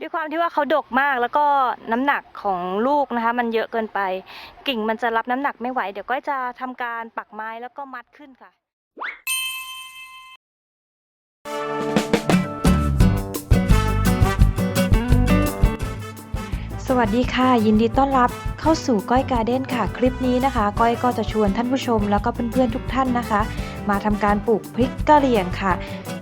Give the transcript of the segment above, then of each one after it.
ด้วยความที่ว่าเขาดกมากแล้วก็น้ำหนักของลูกนะคะ มันเยอะเกินไป กิ่งมันจะรับน้ำหนักไม่ไหว เดี๋ยวก็จะทำการปักไม้แล้วก็มัดขึ้นค่ะสวัสดีค่ะ ยินดีต้อนรับเข้าสู่ก้อยการ์เด้นค่ะ คลิปนี้นะคะ ก้อยก็จะชวนท่านผู้ชมแล้วก็เพื่อนๆทุกท่านนะคะ มาทำการปลูกพริกกะเหรี่ยงค่ะ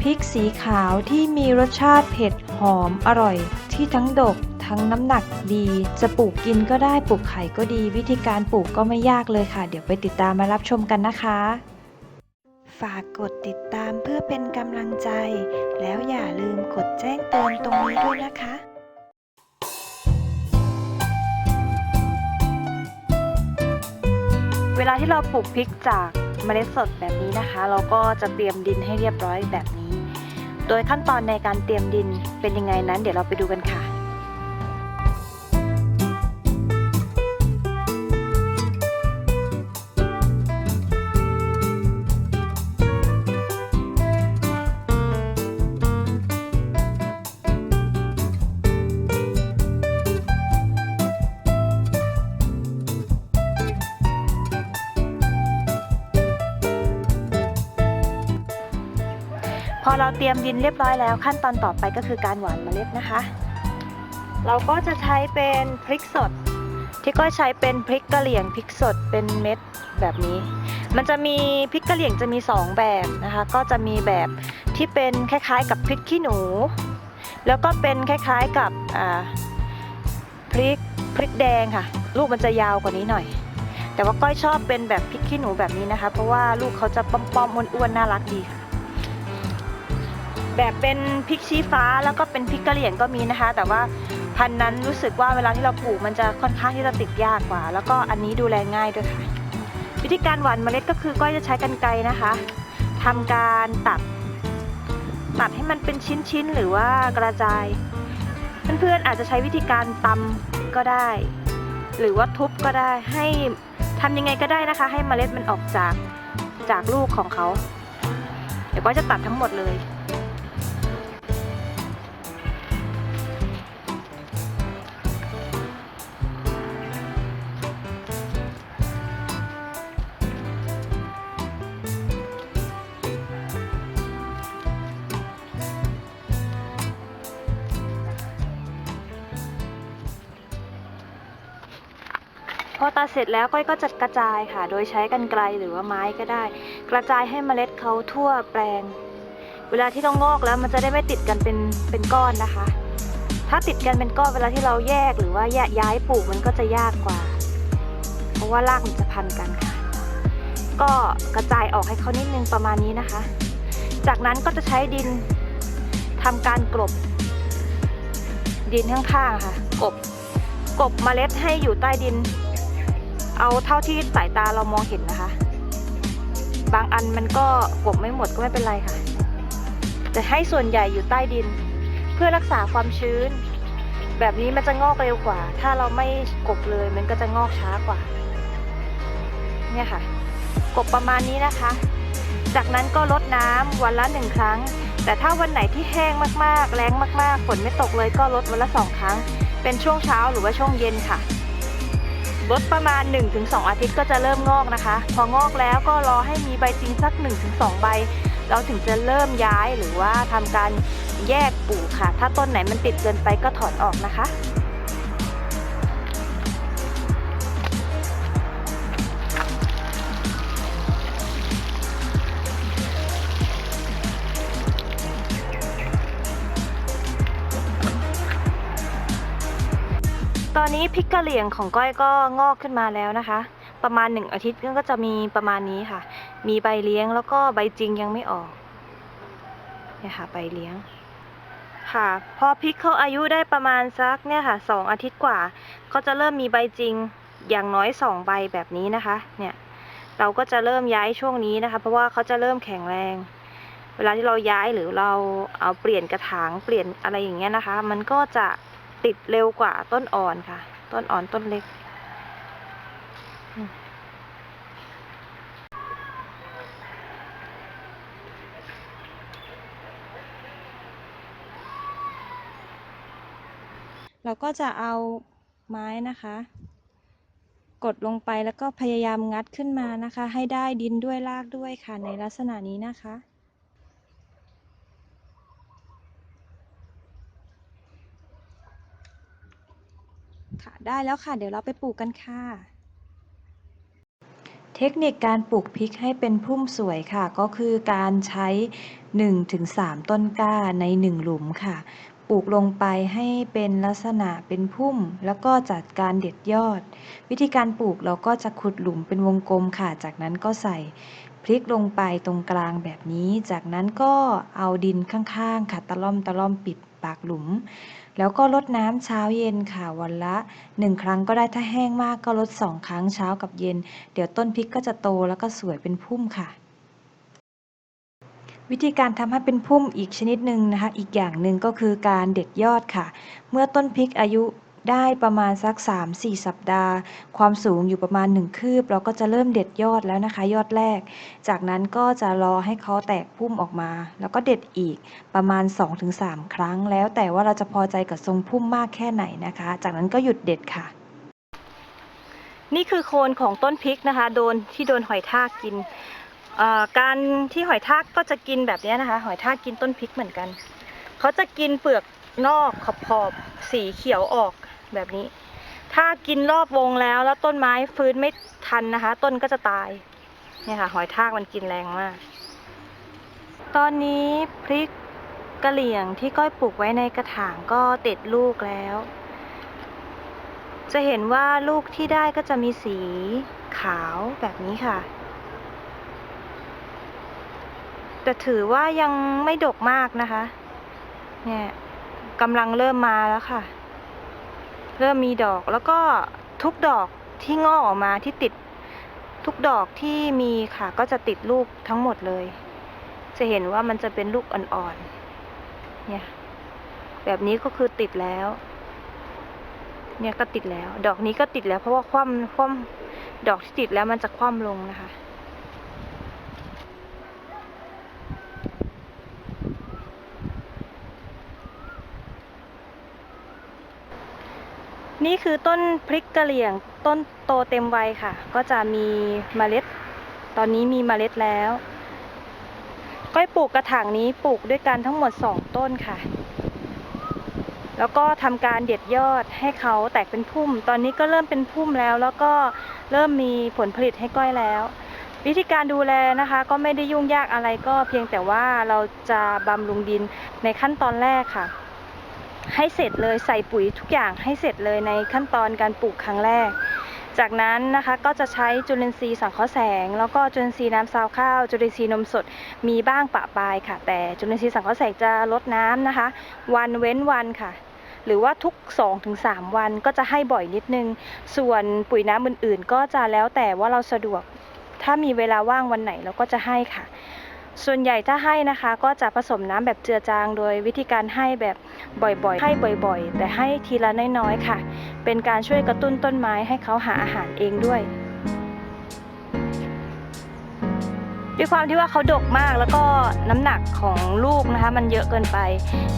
พริกสีขาวที่มีรสชาติเผ็ดหอมอร่อย ที่ทั้งดกทั้งน้ำหนักดี จะปลูกกินก็ได้ปลูกไข่ก็ดี วิธีการปลูกก็ไม่ยากเลยค่ะ เดี๋ยวไปติดตามมารับชมกันนะคะ ฝากกดติดตามเพื่อเป็นกำลังใจ แล้วอย่าลืมกดแจ้งเตือนตรงนี้ด้วยนะคะเวลาที่เราปลูกพริกจากเมล็ดสดแบบนี้นะคะ เราก็จะเตรียมดินให้เรียบร้อยแบบนี้ โดยขั้นตอนในการเตรียมดินเป็นยังไงนั้นเดี๋ยวเราไปดูกันค่ะ เราเตรียมดินเรียบร้อยแล้วขั้นตอนต่อไปก็คือการหว่านเมล็ดนะคะ เราก็จะใช้เป็นพริกสด ที่ก็ใช้เป็นพริกกะเหรี่ยงพริกสดเป็นเม็ดแบบนี้ มันจะมีพริกกะเหรี่ยงจะมี 2 แบบนะคะ ก็จะมีแบบที่เป็นคล้ายๆ กับพริกขี้หนู แล้วก็เป็นคล้ายๆกับพริกพริกแดงค่ะ ลูกมันจะยาวกว่านี้หน่อยแต่ว่าก้อยชอบเป็นแบบพริกขี้หนูแบบนี้นะคะ เพราะว่าลูกเขาจะป้อมๆอ้วนๆน่ารักดีค่ะ แบบเป็นพริกชี้ฟ้าแล้วก็เป็นพริกกะเหรี่ยงก็มีนะคะ แต่ว่าพันธุ์นั้นรู้สึกว่าเวลาที่เราปลูกมันจะค่อนข้างที่จะติดยากกว่า แล้วก็อันนี้ดูแลง่ายด้วยค่ะ วิธีการหว่านเมล็ดก็คือก้อยจะใช้กรรไกรนะคะทำการตัด ตัดให้มันเป็นชิ้นๆหรือว่ากระจาย เพื่อนๆอาจจะใช้วิธีการตำก็ได้ หรือว่าทุบก็ได้ให้ทำยังไงก็ได้นะคะ ให้เมล็ดมันออกจากจากลูกของเขาเดี๋ยวก้อยจะตัดทั้งหมดเลย อตัดเสร็จแล้วก้อยก็จะกระจายค่ะ โดยใช้กรรไกรหรือว่าไม้ก็ได้ กระจายให้เมล็ดเขาทั่วแปลง เวลาที่เรางอกแล้วมันจะได้ไม่ติดกันเป็นเป็นก้อนนะคะ ถ้าติดกันเป็นก้อนเวลาที่เราแยกหรือว่าแยกย้ายปลูกมันก็จะยากกว่า เพราะว่ารากมันจะพันกันค่ะ ก็กระจายออกให้เขานิดนึงประมาณนี้นะคะ จากนั้นก็จะใช้ดินทำการกลบ ดินข้างๆค่ะกบกบเมล็ดให้อยู่ใต้ดิน เอาเท่าที่สายตาเรามองเห็นนะคะ บางอันมันก็กบไม่หมดก็ไม่เป็นไรค่ะจะให้ส่วนใหญ่อยู่ใต้ดิน เพื่อรักษาความชื้น แบบนี้มันจะงอกเร็วกว่า ถ้าเราไม่กบเลยมันก็จะงอกช้ากว่า เนี่ยค่ะ กบประมาณนี้นะคะ จากนั้นก็ลดน้ำวันละหนึ่งครั้ง แต่ถ้าวันไหนที่แห้งมากๆ แรงมากๆ ฝนไม่ตกเลยก็ลดวันละสองครั้ง เป็นช่วงเช้าหรือว่าช่วงเย็นค่ะ ลดประมาณ 1-2 อาทิตย์ก็จะเริ่มงอกนะคะ พองอกแล้วก็รอให้มีใบจริงสัก 1-2 ใบ เราถึงจะเริ่มย้ายหรือว่าทำการแยกปลูกค่ะ ถ้าต้นไหนมันติดเกินไปก็ถอนออกนะคะ อนนี้พริกกะเหรี่ยงของก้อยก็งอกขึ้นมาแล้วนะคะ ประมาณหนึ่งอาทิตย์ก็จะมีประมาณนี้ค่ะ มีใบเลี้ยงแล้วก็ใบจริงยังไม่ออกเนี่ยค่ะใบเลี้ยง ค่ะ พอพริกเขาอายุได้ประมาณสักเนี่ยค่ะสองอาทิตย์กว่าก็จะเริ่มมีใบจริงอย่างน้อยสองใบแบบนี้นะคะ เนี่ยเราก็จะเริ่มย้ายช่วงนี้นะคะ เพราะว่าเขาจะเริ่มแข็งแรง เวลาที่เราย้ายหรือเราเอาเปลี่ยนกระถางเปลี่ยนอะไรอย่างเงี้ยนะคะ มันก็จะ ติดเร็วกว่าต้นอ่อนค่ะ ต้นอ่อนต้นเล็ก เราก็จะเอาไม้นะคะ กดลงไปแล้วก็พยายามงัดขึ้นมานะคะ ให้ได้ดินด้วยรากด้วยค่ะในลักษณะนี้นะคะ ค่ะ ได้แล้วค่ะ เดี๋ยวเราไปปลูกกันค่ะ เทคนิคการปลูกพริกให้เป็นพุ่มสวยค่ะ ก็คือการใช้ 1-3 ต้นกล้าใน 1 หลุมค่ะ ปลูกลงไปให้เป็นลักษณะเป็นพุ่ม แล้วก็จัดการเด็ดยอด วิธีการปลูกเราก็จะขุดหลุมเป็นวงกลมค่ะ จากนั้นก็ใส่พริกลงไปตรงกลางแบบนี้ จากนั้นก็เอาดินข้างๆค่ะตะล่อมตะล่อมปิด ปากหลุม แล้วก็ลดน้ำเช้าเย็นค่ะวันละหนึ่งครั้งก็ได้ถ้าแห้งมากก็ลดสองครั้งเช้ากับเย็น เดี๋ยวต้นพริกก็จะโตแล้วก็สวยเป็นพุ่มค่ะ วิธีการทำให้เป็นพุ่มอีกชนิดหนึ่งนะคะ อีกอย่างหนึ่งก็คือการเด็ดยอดค่ะ เมื่อต้นพริกอายุ ได้ประมาณสัก 3-4 สัปดาห์ ความสูงอยู่ประมาณ 1 คืบ เราก็จะเริ่มเด็ดยอดแล้วนะคะ ยอดแรก จากนั้นก็จะรอให้เขาแตกพุ่มออกมา แล้วก็เด็ดอีกประมาณ 2-3 ครั้ง แล้วแต่ว่าเราจะพอใจกับทรงพุ่มมากแค่ไหนนะคะ จากนั้นก็หยุดเด็ดค่ะ นี่คือโคนของต้นพริกนะคะ โดนที่โดนหอยทากกินการที่หอยทากก็จะกินแบบนี้นะคะ หอยทากกินต้นพริกเหมือนกัน เขาจะกินเปลือกนอกขอบขอบๆสีเขียวออก แบบนี้ ถ้ากินรอบวงแล้วแล้วต้นไม้ฟื้นไม่ทันนะคะ ต้นก็จะตายเนี่ยค่ะ หอยทากมันกินแรงมาก ตอนนี้พริกกะเหลี่ยงที่ก้อยปลูกไว้ในกระถางก็ติดลูกแล้ว จะเห็นว่าลูกที่ได้ก็จะมีสีขาวแบบนี้ค่ะ แต่ถือว่ายังไม่ดกมากนะคะ เนี่ยกำลังเริ่มมาแล้วค่ะ เริ่มมีดอกแล้วก็ทุกดอกที่งอกออกมาที่ติดทุกดอกที่มีค่ะ ก็จะติดลูกทั้งหมดเลย จะเห็นว่ามันจะเป็นลูกอ่อนๆ เนี่ย แบบนี้ก็คือติดแล้ว เนี่ยก็ติดแล้ว ดอกนี้ก็ติดแล้ว เพราะว่าคว่ำคว่ำดอกที่ติดแล้วมันจะคว่ำลงนะคะ นี่คือต้นพริกกะเหรี่ยงต้นโตเต็มวัยค่ะ ก็จะมีเมล็ด ตอนนี้มีเมล็ดแล้ว ก้อยปลูกกระถางนี้ปลูกด้วยกันทั้งหมดสองต้นค่ะ แล้วก็ทำการเด็ดยอดให้เขาแตกเป็นพุ่ม ตอนนี้ก็เริ่มเป็นพุ่มแล้ว แล้วก็เริ่มมีผลผลิตให้ก้อยแล้ว วิธีการดูแลนะคะ ก็ไม่ได้ยุ่งยากอะไรก็เพียงแต่ว่าเราจะบำรุงดินในขั้นตอนแรกค่ะ ให้เสร็จเลยใส่ปุ๋ยทุกอย่างให้เสร็จเลยในขั้นตอนการปลูกครั้งแรก จากนั้นนะคะก็จะใช้จุลินทรีย์สังเคราะห์แสง แล้วก็จุลินทรีย์น้ำซาวข้าว จุลินทรีย์นมสดมีบ้างปะปลายค่ะ แต่จุลินทรีย์สังเคราะห์แสงจะลดน้ำนะคะ วันเว้นวันค่ะหรือว่าทุก 2-3 วันก็จะให้บ่อยนิดนึง ส่วนปุ๋ยน้ำอื่นๆ ก็จะแล้วแต่ว่าเราสะดวก ถ้ามีเวลาว่างวันไหนเราก็จะให้ค่ะ ส่วนใหญ่ถ้าให้นะคะ ก็จะผสมน้ำแบบเจือจาง โดยวิธีการให้แบบบ่อยๆ ให้บ่อยๆ แต่ให้ทีละน้อยๆค่ะ เป็นการช่วยกระตุ้นต้นไม้ให้เขาหาอาหารเองด้วยด้วยความที่ว่าเขาดกมากแล้วก็น้ำหนักของลูกนะคะ มันเยอะเกินไป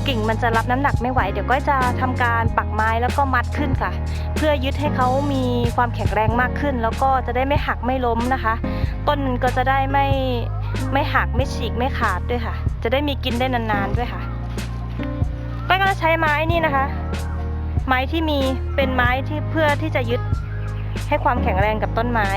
กิ่งมันจะรับน้ำหนักไม่ไหว เดี๋ยวก็จะทำการปักไม้แล้วก็มัดขึ้นค่ะ เพื่อยึดให้เขามีความแข็งแรงมากขึ้น แล้วก็จะได้ไม่หักไม่ล้มนะคะ ต้นมันก็จะได้ไม่ ไม่หักไม่ฉีกไม่ขาดด้วยค่ะ จะได้มีกินได้นานๆด้วยค่ะก้อยก็จะใช้ไม้นี่นะคะ ไม้ที่มีเป็นไม้ที่เพื่อที่จะยึดให้ความแข็งแรงกับต้นไม้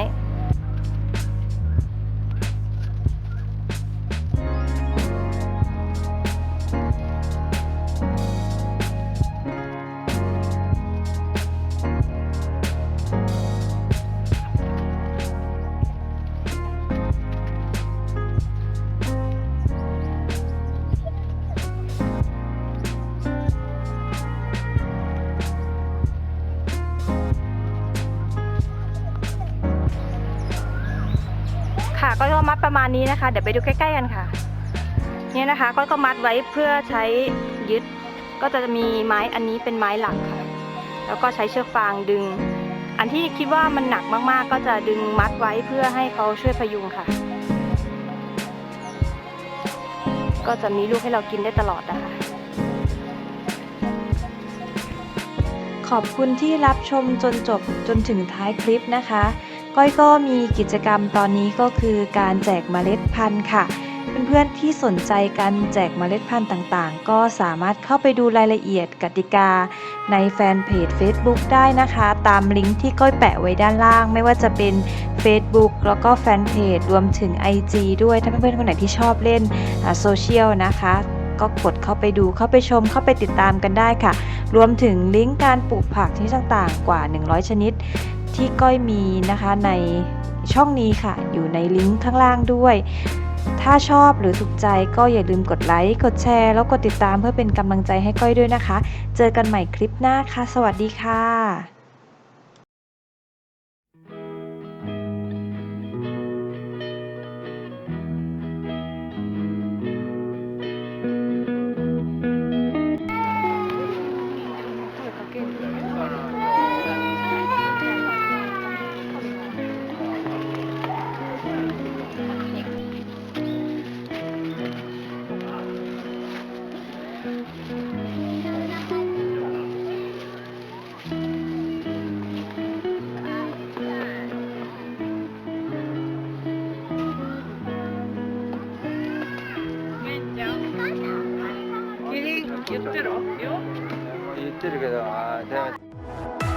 ประมาณนี้นะคะ เดี๋ยวไปดูใกล้ๆกันค่ะ เนี่ยนะคะก้อยก็มัดไว้เพื่อใช้ยึด ก็จะมีไม้อันนี้เป็นไม้หลักค่ะ แล้วก็ใช้เชือกฟางดึง อันที่คิดว่ามันหนักมากๆ ก็จะดึงมัดไว้เพื่อให้เขาช่วยพยุงค่ะ ก็จะมีลูกให้เรากินได้ตลอดนะคะขอบคุณที่รับชมจนจบจนถึงท้ายคลิปนะคะ ก้อยก็มีกิจกรรมตอนนี้ก็คือการแจกเมล็ดพันธุ์ค่ะ เพื่อนๆที่สนใจการแจกเมล็ดพันธุ์ต่างๆ ก็สามารถเข้าไปดูรายละเอียดกติกา ในแฟนเพจ Facebook ได้นะคะ ตามลิงก์ที่ก้อยแปะไว้ด้านล่าง ไม่ว่าจะเป็น Facebook แล้วก็แฟนเพจรวมถึง IG ด้วยถ้าเพื่อนๆคนไหนที่ชอบเล่นโซเชียลนะคะก็กดเข้าไปดูเข้าไปชมเข้าไปติดตามกันได้ค่ะ รวมถึงลิงก์การปลูกผักชนิดต่างๆ กว่า 100 ชนิด ที่ก้อยมีนะคะในช่องนี้ค่ะ อยู่ในลิงก์ข้างล่างด้วย ถ้าชอบหรือถูกใจก็อย่าลืมกดไลค์ กดแชร์ แล้วกดติดตามเพื่อเป็นกำลังใจให้ก้อยด้วยนะคะ เจอกันใหม่คลิปหน้าค่ะ สวัสดีค่ะ 때리게 돼. 아, 대단하다.